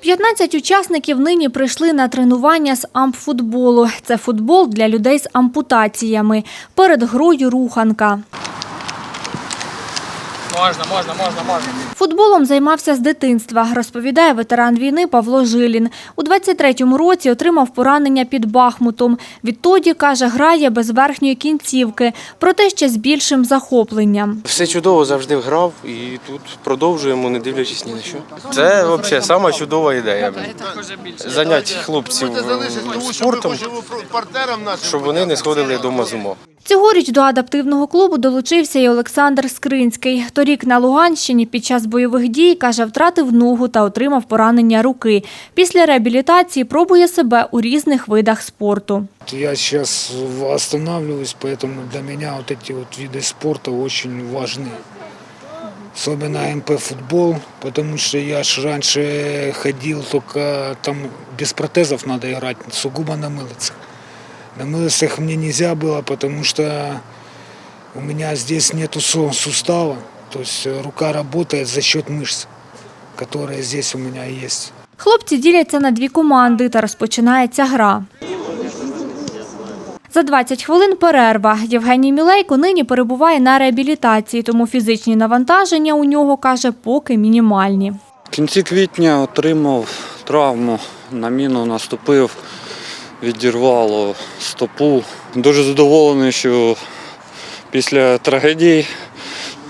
15 учасників нині прийшли на тренування з ампфутболу. Це футбол для людей з ампутаціями. Перед грою руханка. Можна, можна, можна, можна. Футболом займався з дитинства, розповідає ветеран війни Павло Жилін. У 23-му році отримав поранення під Бахмутом. Відтоді, каже, грає без верхньої кінцівки, проте ще з більшим захопленням. Все чудово завжди грав і тут продовжуємо, не дивлячись ні на що. Це взагалі сама чудова ідея. Занять хлопців спортом, щоб вони не сходили вдома з ума. Цьогоріч до адаптивного клубу долучився і Олександр Скринський. Торік на Луганщині під час бойових дій, каже, втратив ногу та отримав поранення руки. Після реабілітації пробує себе у різних видах спорту. Я сейчас останавливаюсь, поэтому для меня вот эти вот виды спорта очень важны. Особенно МП-футбол, потому что я ж раньше ходил только там без протезов надо играть, сугубо на мылицах. На мылицах мне нельзя было, потому что у меня здесь нету су- сустава, то есть э, рука работает за счет мышц, которые здесь у меня есть. Хлопці діляться на дві команди та розпочинається гра. За 20 хвилин перерва. Євгеній Мілейко нині перебуває на реабілітації, тому фізичні навантаження у нього, каже, поки мінімальні. В кінці квітня отримав травму, на міну наступив, відірвало стопу. Дуже задоволений, що після трагедії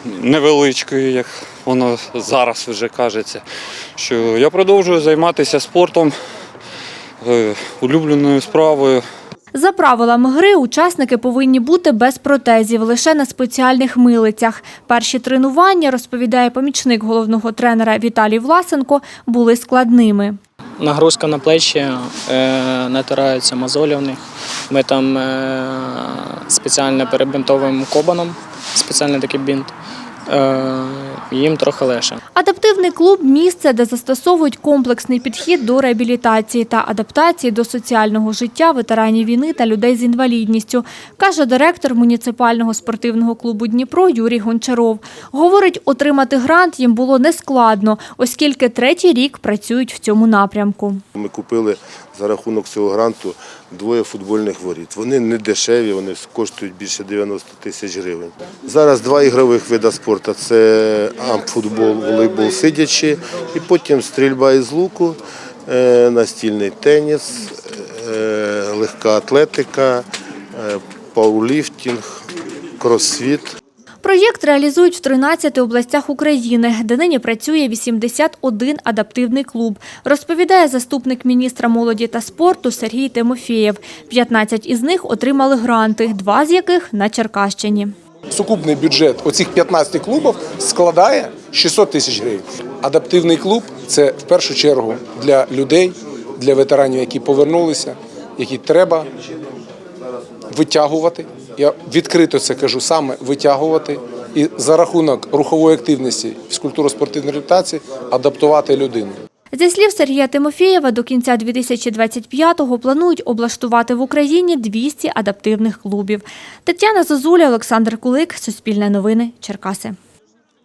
невеличкої, як воно зараз вже кажеться, що я продовжую займатися спортом, е, улюбленою справою. За правилами гри учасники повинні бути без протезів, лише на спеціальних милицях. Перші тренування, розповідає помічник головного тренера Віталій Власенко, були складними. Нагрузка на плечі, е, натираються мозолі в них. Ми там е, спеціально перебинтовуємо кобаном, спеціальний такий бінт. Їм трохи легше. Адаптивний клуб місце, де застосовують комплексний підхід до реабілітації та адаптації до соціального життя ветеранів війни та людей з інвалідністю, каже директор муніципального спортивного клубу Дніпро Юрій Гончаров. Говорить, отримати грант їм було нескладно, оскільки третій рік працюють в цьому напрямку. Ми купили за рахунок цього гранту двоє футбольних воріт. Вони не дешеві, вони коштують більше 90 тисяч гривень. Зараз два ігрових види спорту це амфутбол, волейбол сидячи, і потім стрільба із луку, е, настільний теніс, е, легка атлетика, е, пауліфтинг, кросфіт. Проєкт реалізують в 13 областях України, де нині працює 81 адаптивний клуб, розповідає заступник міністра молоді та спорту Сергій Тимофєєв. 15 із них отримали гранти, два з яких на Черкащині. Сукупний бюджет оцих 15 клубів складає 600 тисяч гривень. Адаптивний клуб це в першу чергу для людей, для ветеранів, які повернулися, які треба витягувати. Я відкрито це кажу, саме витягувати і за рахунок рухової активності фізкультуро-спортивної реабілітації адаптувати людину. Зі слів Сергія Тимофєєва, до кінця 2025-го планують облаштувати в Україні 200 адаптивних клубів. Тетяна Зозуля, Олександр Кулик, Суспільне новини, Черкаси.